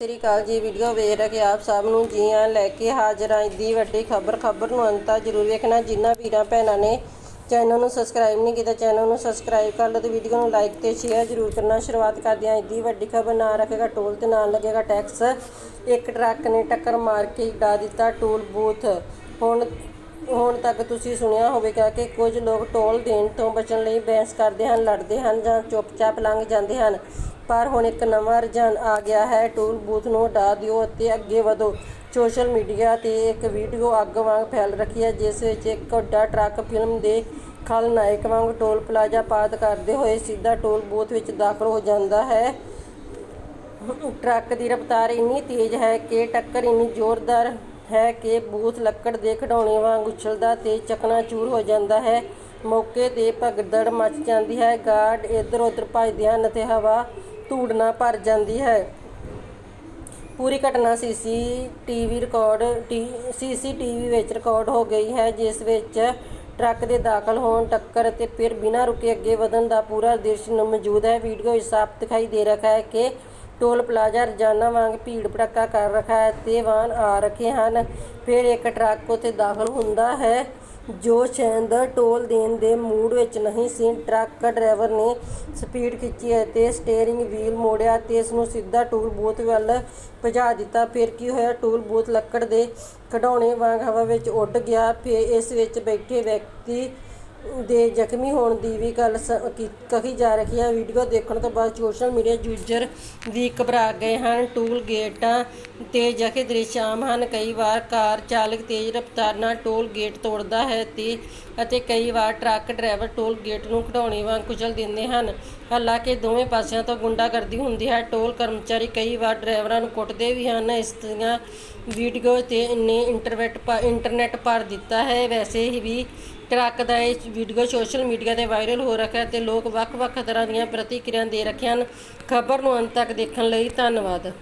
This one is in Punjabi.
ਸਤਿ ਸ੍ਰੀ ਅਕਾਲ ਜੀ ਵੀਡੀਓ ਵੇਖ ਰਹੇ ਆਪ ਸਭ ਨੂੰ, ਜੀ ਆਇਆਂ ਲੈ ਕੇ ਹਾਜ਼ਰ ਹਾਂ ਦੀ ਵੱਡੀ ਖਬਰ। ਖਬਰ ਨੂੰ ਅੰਤ ਤੱਕ ਜ਼ਰੂਰ ਵੇਖਣਾ। ਜਿਨ੍ਹਾਂ ਵੀਰਾਂ ਭੈਣਾਂ ਨੇ ਚੈਨਲ ਨੂੰ ਸਬਸਕ੍ਰਾਈਬ ਨਹੀਂ ਕੀਤਾ, ਚੈਨਲ ਨੂੰ ਸਬਸਕ੍ਰਾਈਬ ਕਰ ਲਓ ਤੇ ਵੀਡੀਓ ਨੂੰ ਲਾਈਕ ਤੇ ਸ਼ੇਅਰ ਜ਼ਰੂਰ ਕਰਨਾ। ਸ਼ੁਰੂਆਤ ਕਰਦੇ ਹਾਂ। ਦੀ ਵੱਡੀ ਖਬਰ, ਨਾ ਰੱਖੇਗਾ ਟੋਲ ਤੇ ਨਾ ਲੱਗੇਗਾ ਟੈਕਸ ਇੱਕ ਟਰੱਕ ਨੇ ਟੱਕਰ ਮਾਰ ਕੇ ਡਾ ਦਿੱਤਾ ਟੋਲ ਬੂਥ। ਹੁਣ ਹੁਣ ਤੱਕ ਤੁਸੀਂ ਸੁਣਿਆ ਹੋਵੇਗਾ ਕਿ ਕੁਝ ਲੋਕ ਟੋਲ ਦੇਣ ਤੋਂ ਬਚਣ ਲਈ ਬਹਿਸ ਕਰਦੇ ਹਨ, ਲੜਦੇ ਹਨ ਜਾਂ ਚੁੱਪਚਾਪ ਲੰਘ ਜਾਂਦੇ ਹਨ। ਪਰ ਹੁਣ ਇੱਕ ਨਵਾਂ ਰੁਝਾਨ ਆ ਗਿਆ ਹੈ। ਟੋਲ ਬੂਥ ਨੂੰ ਹਟਾ ਦਿਓ ਅਤੇ ਅੱਗੇ ਵਧੋ। ਸੋਸ਼ਲ ਮੀਡੀਆ ਤੇ ਇੱਕ ਵੀਡੀਓ ਅੱਗ ਵਾਂਗ ਫੈਲ ਰੱਖੀ ਹੈ, ਜਿਸ ਵਿੱਚ ਇੱਕ ਵੱਡਾ ਟਰੱਕ ਫਿਲਮ ਦੇ ਖਲਨਾਇਕ ਵਾਂਗ ਟੋਲ ਪਲਾਜ਼ਾ ਪਾਰ ਕਰਦੇ ਹੋਏ ਸਿੱਧਾ ਟੋਲ ਬੂਥ ਵਿੱਚ ਦਾਖਲ ਹੋ ਜਾਂਦਾ ਹੈ। ਟਰੱਕ ਦੀ ਰਫ਼ਤਾਰ ਇੰਨੀ ਤੇਜ਼ ਹੈ ਕਿ ਟੱਕਰ ਇੰਨੀ ਜ਼ੋਰਦਾਰ ਹੈ ਕਿ ਬੂਥ ਲੱਕੜ ਦੇ ਖਿਡੌਣੇ ਵਾਂਗ ਉਛਲਦਾ ਤੇ ਚਕਨਾਚੂਰ ਹੋ ਜਾਂਦਾ ਹੈ। ਮੌਕੇ ਤੇ ਭਗਦੜ ਮਚ ਜਾਂਦੀ ਹੈ। ਗਾਰਡ ਇੱਧਰ ਉੱਧਰ ਭੱਜਦੇ ਹਨ ਅਤੇ ਹਵਾ ਧੂੜ ਨਾਲ ਭਰ ਜਾਂਦੀ ਹੈ। ਪੂਰੀ ਘਟਨਾ ਸੀਸੀਟੀਵੀ ਰਿਕਾਰਡ ਸੀਸੀਟੀਵੀ ਵਿੱਚ ਰਿਕਾਰਡ ਹੋ ਗਈ ਹੈ, ਜਿਸ ਵਿੱਚ ਟਰੱਕ ਦੇ ਦਾਖਲ ਹੋਣ ਟੱਕਰ ਅਤੇ ਫਿਰ ਬਿਨਾਂ ਰੁਕੇ ਅੱਗੇ ਵਧਣ ਦਾ ਪੂਰਾ ਦ੍ਰਿਸ਼ ਨੂੰ ਮੌਜੂਦ ਹੈ। ਵੀਡੀਓ ਵਿੱਚ ਸਾਫ਼ ਦਿਖਾਈ ਦੇ ਰਿਹਾ ਹੈ ਕਿ ਟੋਲ ਪਲਾਜ਼ਾ ਰੋਜ਼ਾਨਾ ਵਾਂਗ ਭੀੜ ਭੜੱਕਾ ਕਰ ਰੱਖਾ ਹੈ ਤੇ ਵਾਹਨ ਆ ਰੱਖੇ ਹਨ। ਫਿਰ ਇੱਕ ਟਰੱਕ ਉੱਥੇ ਦਾਖਲ ਹੁੰਦਾ ਹੈ। ਜੋ ਸ਼ਾਇਦ ਟੋਲ ਦੇਣ ਦੇ ਮੂਡ ਵਿੱਚ ਨਹੀਂ ਸੀ, ਟਰੱਕ ਡਰਾਈਵਰ ਨੇ ਸਪੀਡ ਖਿੱਚੀ ਅਤੇ ਸਟੀਅਰਿੰਗ ਵੀਲ ਮੋੜਿਆ ਤੇ ਇਸ ਨੂੰ ਸਿੱਧਾ ਟੂਲ ਬੂਥ ਵੱਲ ਭਜਾ ਦਿੱਤਾ। ਫਿਰ ਕੀ ਹੋਇਆ? ਟੂਲ ਬੂਥ ਲੱਕੜ ਦੇ ਖਿਡੌਣੇ ਵਾਂਗ ਹਵਾ ਵਿੱਚ ਉੱਡ ਗਿਆ। ਫਿਰ ਇਸ ਵਿੱਚ ਬੈਠੇ ਵਿਅਕਤੀ ਦੇ ਜ਼ਖਮੀ ਹੋਣ ਦੀ ਵੀ ਗੱਲ ਸ- ਕੀ- ਕਹੀ ਜਾ ਰਹੀ ਹੈ। ਵੀਡੀਓ ਦੇਖਣ ਤੋਂ ਬਾਅਦ ਸੋਸ਼ਲ ਮੀਡੀਆ ਯੂਜ਼ਰ ਵੀ ਘਬਰਾ ਗਏ ਹਨ। ਟੂਲ ਗੇਟਾਂ ਤੇ ਜਖੇ ਦ੍ਰਿਸ਼ ਆਮ ਹਨ। ਕਈ ਵਾਰ ਕਾਰ ਚਾਲਕ ਤੇਜ਼ ਰਫ਼ਤਾਰ ਨਾਲ ਟੋਲ ਗੇਟ ਤੋੜਦਾ ਹੈ ਤੇ ਅਤੇ ਕਈ ਵਾਰ ਟਰੱਕ ਡਰਾਈਵਰ ਟੋਲ ਗੇਟ ਨੂੰ ਖਿਡੌਣੇ ਵਾਂਗ ਕੁਚਲ ਦਿੰਦੇ ਹਨ। ਹਾਲਾਂਕਿ ਦੋਵੇਂ ਪਾਸਿਆਂ ਤੋਂ ਗੁੰਡਾਗਰਦੀ ਹੁੰਦੀ ਹੈ। ਟੋਲ ਕਰਮਚਾਰੀ ਕਈ ਵਾਰ ਡਰਾਈਵਰਾਂ ਨੂੰ ਕੁੱਟਦੇ ਵੀ ਹਨ। ਇਸ ਦੀਆਂ ਵੀਡੀਓ ਤੇ ਨੇ ਇੰਟਰਨੈਟ ਪ- ਇੰਟਰਨੈਟ ਭਰ ਦਿੱਤਾ ਹੈ। ਵੈਸੇ ਹੀ ਵੀ ਟਰੱਕ ਦਾ ਇਹ ਵੀਡੀਓ ਸੋਸ਼ਲ ਮੀਡੀਆ ਤੇ ਵਾਇਰਲ ਹੋ ਰੱਖਿਆ ਤੇ ਲੋਕ ਵੱਖ-ਵੱਖ ਤਰ੍ਹਾਂ ਦੀਆਂ ਪ੍ਰਤੀਕਿਰਿਆ ਦੇ ਰੱਖੇ ਹਨ। ਖਬਰ ਨੂੰ ਅੰਤ ਤੱਕ ਦੇਖਣ ਲਈ ਧੰਨਵਾਦ।